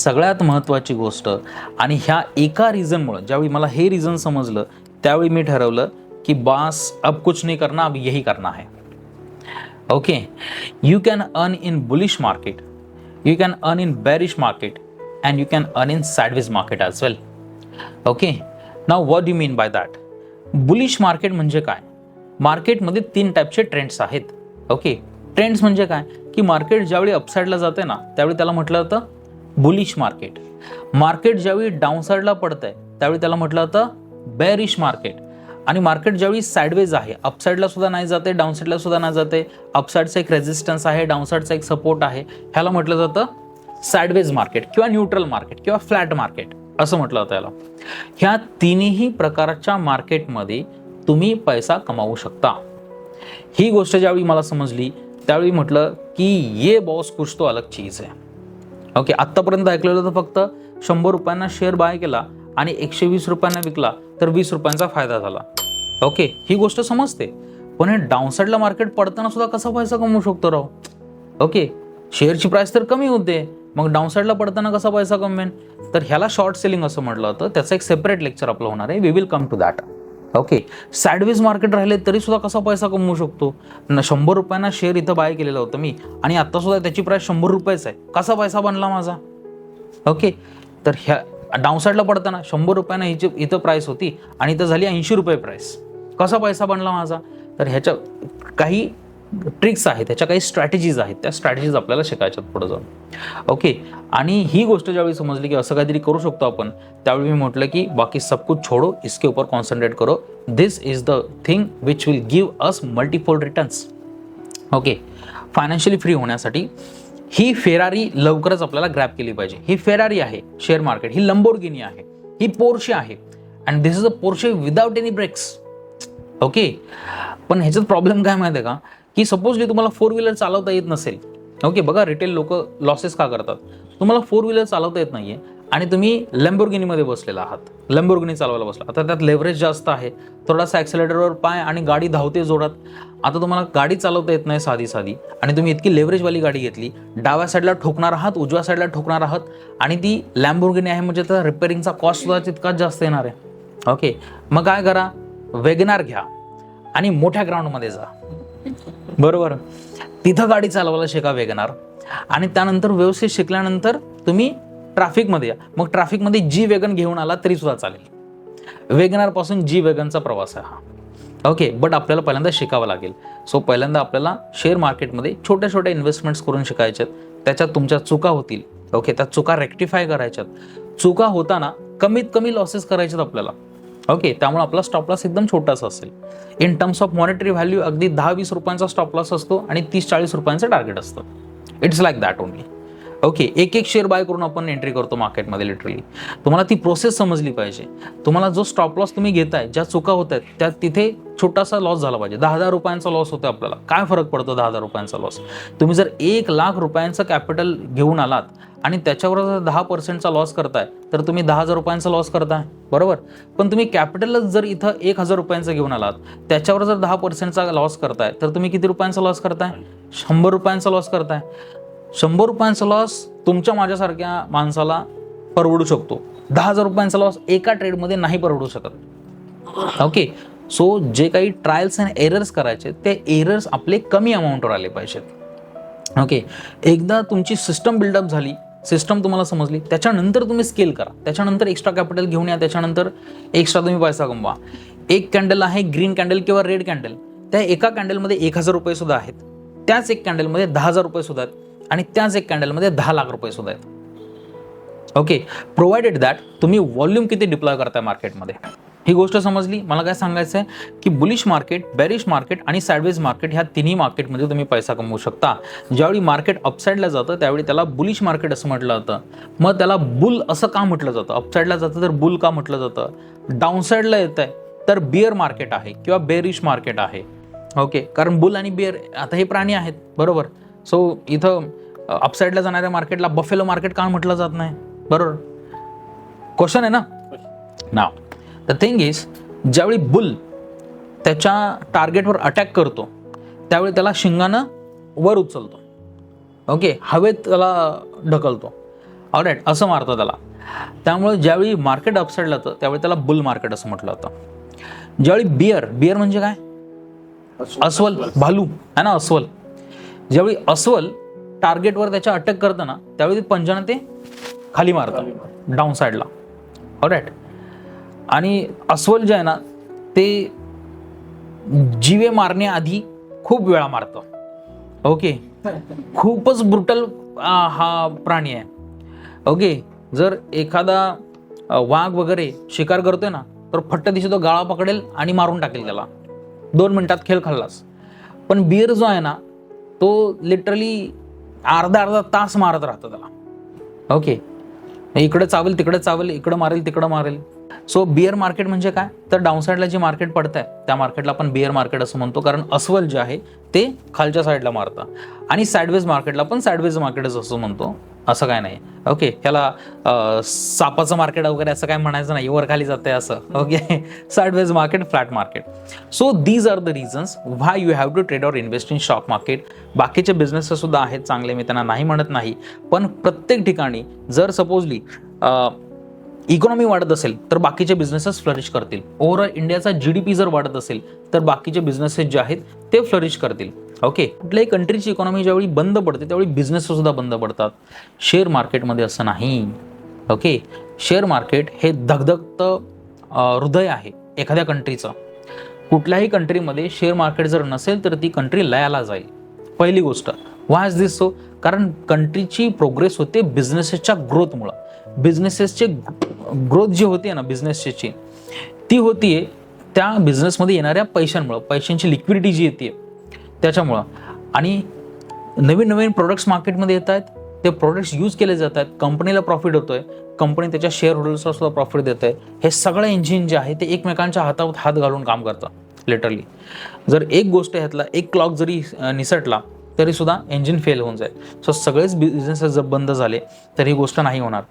सगळ्यात महत्त्वाची गोष्ट आणि ह्या एका रिझनमुळं ज्यावेळी मला हे रिझन समजलं त्यावेळी मी ठरवलं की बास अब कुछ नाही करना अब यही करना है. Okay you can earn in bullish market you can earn in bearish market and you can earn in sideways market as well okay now what you mean by that bullish market म्हणजे काय? मार्केटमध्ये तीन टाईपचे trends आहेत. Okay trends म्हणजे काय? की market ज्यावेळी अपसाईडला जाते ना त्यावेळी त्याला म्हटलं जातं बुलिश मार्केट मार्केट ज्यावेळी डाऊनसाईडला आहे त्यावेळी त्याला म्हटलं जातं बेरिश मार्केट आणि मार्केट ज्यावेळी साईडवेज आहे अपसाईडला सुद्धा नाही जाते डाऊनसाईडला सुद्धा नाही जाते अपसाईडचा एक रेझिस्टन्स आहे डाऊनसाईडचा एक सपोर्ट आहे ह्याला म्हटलं जातं साईडवेज मार्केट किंवा न्यूट्रल मार्केट किंवा फ्लॅट मार्केट असं म्हटलं जातं याला. ह्या तिन्ही प्रकारच्या मार्केटमध्ये तुम्ही पैसा कमावू शकता. ही गोष्ट ज्यावेळी मला समजली त्यावेळी म्हटलं की ये बॉस कुछ तो अलग चीज आहे ओके आत्तापर्यंत ऐकलेलं तर फक्त शंभर रुपयांना शेअर बाय केला आणि एकशे वीस रुपयांना विकला तर वीस रुपयांचा फायदा झाला. ओके ही गोष्ट समजते. पण हे डाऊनसाईडला मार्केट पडताना सुद्धा कसा पैसा कमवू शकतो राव? ओके शेअरची प्राइस तर कमी होते मग डाऊनसाईडला पडताना कसा पैसा कमवेन? तर ह्याला शॉर्ट सेलिंग असं म्हटलं होतं त्याचं एक सेपरेट लेक्चर आपलं होणार आहे. We will come to that okay sideways market राहिले तरी सुद्धा कसा पैसा कमवू शकतो? न शंभर रुपयांना शेअर इथं बाय केलेलं होतं मी. आणि आता सुद्धा त्याची प्राईस शंभर रुपयेच आहे. कसा पैसा बनला माझा? ओके तर ह्या डाऊनसाईडला पडताना शंभर रुपयानं हिची इथं प्राईस होती आणि इथं झाली ऐंशी रुपये प्राईस कसा पैसा बनला माझा? तर ह्याच्या काही ट्रिक्स आहेत त्याच्या काही स्ट्रॅटेजीज आहेत त्या स्ट्रॅटेजीज आपल्याला शिकायच्यात पुढे जाऊन. ओके आणि ही गोष्ट ज्यावेळी समजली की असं काहीतरी करू शकतो आपण त्यावेळी मी म्हटलं की बाकी सब कुछ छोडो इसके ऊपर कॉन्सन्ट्रेट करो. This is the thing which will give us multifold returns okay financially free होण्यासाठी ही फेरारी लवकरच आपल्याला ग्रॅप केली पाहिजे. ही फेरारी आहे शेअर मार्केट ही लंबोर्गिनी आहे ही पोर्शे आहे. And this is a Porsche without any brakes okay पण ह्याच्यात प्रॉब्लेम काय माहिती आहे का? की सपोजली तुम्हाला फोर व्हीलर चालवता येत नसेल. ओके बघा रिटेल लोक लॉसेस का करतात? तुम्हाला फोर व्हीलर चालवता येत नाहीये आणि तुम्ही लॅम्बोर्गिनीमध्ये बसलेला आहात. लॅम्बोर्गिनी चालवायला बसला. आता त्यात लेव्हरेज जास्त आहे. थोडासा ॲक्सिलेटरवर पाय आणि गाडी धावते जोरात. आता तुम्हाला गाडी चालवता येत नाही साधी साधी आणि तुम्ही इतकी लेवरेजवाली गाडी घेतली. डाव्या साईडला ठोकणार आहात उजव्या साईडला ठोकणार आहात आणि ती लॅम्बोर्गिनी आहे म्हणजे त्या रिपेअरिंगचा कॉस्ट सुद्धा तितकाच जास्त येणार आहे. ओके मग काय करा? वेगनार घ्या आणि मोठ्या ग्राउंडमध्ये जा. बरोबर. तिथं गाडी चालवायला शिका वेगनार. आणि त्यानंतर व्यवस्थित शिकल्यानंतर तुम्ही ट्रॅफिकमध्ये या. मग ट्रॅफिकमध्ये जी वेगन घेऊन आला तरी सुद्धा चालेल. वेगनारपासून जी वेगनचा प्रवास आहे हा. ओके बट आपल्याला पहिल्यांदा शिकावं लागेल. सो पहिल्यांदा आपल्याला शेअर मार्केटमध्ये छोट्या छोट्या इन्व्हेस्टमेंट्स करून शिकायच्यात. त्याच्यात तुमच्या चुका होतील. ओके त्या चुका रेक्टिफाय करायच्यात. चुका होताना कमीत कमी लॉसेस करायच्यात आपल्याला. ओके त्यामुळे आपला स्टॉप लॉस एकदम छोटासा असेल. In terms of monetary value अगदी दहा वीस रुपयांचा स्टॉप लॉस असतो आणि तीस चाळीस रुपयांचं टार्गेट असतं. It's like that only okay एक एक शेअर बाय करून आपण एंट्री करतो मार्केटमध्ये लिटरली तुम्हाला ती प्रोसेस समजली पाहिजे. तुम्हाला जो स्टॉप लॉस तुम्ही घेताय ज्या चुका होत आहेत त्या तिथे छोटासा लॉस झाला पाहिजे. दहा हजार रुपयांचा लॉस होतो आपल्याला. काय फरक पडतो दहा हजार रुपयांचा लॉस तुम्ही जर एक लाख रुपयांचं कॅपिटल घेऊन आलात आणि त्याच्यावर जर दहा पर्सेंटचा लॉस करताय तर तुम्ही दहा हजार रुपयांचा लॉस करताय. बरोबर? पण तुम्ही कॅपिटलच जर इथं एक हजार रुपयांचं घेऊन आलात त्याच्यावर जर दहा पर्सेंटचा लॉस करताय तर तुम्ही किती रुपयांचा लॉस करताय? शंभर रुपयांचा लॉस करताय. शंभर रुपयांचा लॉस तुमच्या माझ्यासारख्या माणसाला परवडू शकतो. दहा हजार रुपयांचा लॉस एका ट्रेडमध्ये नाही परवडू शकत. ओके सो जे काही ट्रायल्स अँड एरर्स करायचे ते एरर्स आपले कमी अमाऊंटवर आले पाहिजेत. ओके एकदा तुमची सिस्टम बिल्डअप झाली सिस्टम तुम्हाला समजली त्याच्यानंतर तुम्ही स्केल करा. त्याच्यानंतर एक्स्ट्रा कॅपिटल घेऊन या त्याच्यानंतर एक्स्ट्रा तुम्ही पैसा कमवा एक कॅन्डल आहे ग्रीन कॅन्डल किंवा रेड कॅन्डल त्या एका कॅन्डलमध्ये एक हजार रुपये सुद्धा आहेत. त्याच एक कॅन्डलमध्ये दहा हजार रुपये सुद्धा आहेत. आणि त्याच एक कॅन्डलमध्ये दहा लाख रुपये सुद्धा आहेत. ओके प्रोव्हाइडेड दॅट तुम्ही व्हॉल्यूम किती डिप्लॉय करताय मार्केटमध्ये ही गोष्ट समजली? मला काय सांगायचं आहे की बुलिश मार्केट बेरिश मार्केट आणि सॅडवेज मार्केट ह्या तिन्ही मार्केटमध्ये तुम्ही पैसा कमवू शकता. ज्यावेळी मार्केट अपसाईडला जातं त्यावेळी त्याला बुलिश मार्केट असं म्हटलं जातं. मग त्याला बुल असं का म्हटलं जातं? अपसाईडला जातं तर बुल का म्हटलं जातं? डाऊनसाईडला येत आहे तर बिअर मार्केट आहे किंवा बेरिश मार्केट आहे. ओके कारण बुल आणि बिअर आता हे प्राणी आहेत बरोबर? सो इथं अपसाईडला जाणाऱ्या मार्केटला बफेलो मार्केट का म्हटलं जात नाही? बरोबर? क्वेश्चन आहे ना? नाव द थिंग इज ज्यावेळी बुल त्याच्या टार्गेटवर अटॅक करतो त्यावेळी त्याला शिंगानं वर उचलतो. ओके हवेत त्याला ढकलतो. ऑलराईट असं मारतं त्याला. त्यामुळे ज्यावेळी मार्केट अपसाईडला जातं त्यावेळी त्याला बुल मार्केट असं म्हटलं जातं ज्यावेळी बियर बियर म्हणजे काय? अस्वल. भालू. आहे ना अस्वल? ज्यावेळी अस्वल टार्गेटवर त्याच्या अटक करतं ना त्यावेळी पंजानं ते खाली मारतं डाऊन साईडला. ऑलराईट आणि अस्वल जे आहे ना ते जीवे मारण्याआधी खूप वेळा मारतं. ओके खूपच ब्रुटल हा प्राणी आहे. ओके जर एखादा वाघ वगैरे शिकार करतोय ना तर फट्ट दिवशी तो गाळा पकडेल आणि मारून टाकेल त्याला. दोन मिनिटात खेळ खाल्लास. पण बियर जो आहे ना तो लिटरली अर्धा अर्धा तास मारत राहतो त्याला. ओके इकडे चावेल तिकडे चावेल इकडं मारेल तिकडं मारेल. सो बिअर मार्केट म्हणजे काय? तर डाऊनसाईडला जे मार्केट पडत आहे त्या मार्केटला आपण बिअर मार्केट असं म्हणतो कारण अस्वल जे आहे ते खालच्या साईडला मारतं. आणि साईडवेज मार्केटला पण साईडवेज मार्केटच असं म्हणतो. असं काय नाही. ओके ह्याला सापाचं मार्केट वगैरे असं काय म्हणायचं नाही वर खाली जाते असं. Okay sideways market flat market so these are the reasons why you have to trade or invest in stock market बाकीचे बिझनेसेस सुद्धा आहेत चांगले मी त्यांना नाही म्हणत नाही. पण प्रत्येक ठिकाणी जर सपोजली इकॉनॉमी वाढत असेल तर बाकीचे बिझनेसेस फ्लरिश करतील. ओव्हरऑल इंडियाचा जी डी पी जर वाढत असेल तर बाकीचे बिझनेसेस जे आहेत ते फ्लरिश करतील. ओके. कुठल्याही कंट्रीची इकॉनॉमी ज्यावेळी बंद पडते त्यावेळी बिझनेससुद्धा बंद पडतात. शेअर मार्केटमध्ये असं नाही. ओके. शेअर मार्केट हे धगधगतं हृदय आहे एखाद्या कंट्रीचं कुठल्याही कंट्रीमध्ये शेअर मार्केट जर नसेल तर ती कंट्री लयाला जाईल. पहिली गोष्ट. वाज दिस सो कारण कंट्रीची प्रोग्रेस होते बिझनेसेसच्या ग्रोथमुळं बिझनेसेसचे ग्रोथ जी होती ना बिझनेसची ती होतीये त्या बिझनेसमध्ये येणाऱ्या पैशांमुळं. पैशांची लिक्विडिटी जी येते त्याच्यामुळं. आणि नवीन नवीन प्रोडक्ट्स मार्केटमध्ये येत आहेत ते प्रोडक्ट्स यूज केले जात आहेत. कंपनीला प्रॉफिट होतो आहे कंपनी त्याच्या शेअर होल्डर्सला सुद्धा प्रॉफिट देत आहे. हे सगळं इंजिन जे आहे ते एकमेकांच्या हातावर हात घालून काम करतं लिटरली जर एक गोष्ट ह्यातला एक क्लॉक जरी निसटला तरीसुद्धा इंजिन फेल होऊन जाईल. सो सगळेच बिझनेसेस जर बंद झाले तर ही गोष्ट नाही होणार.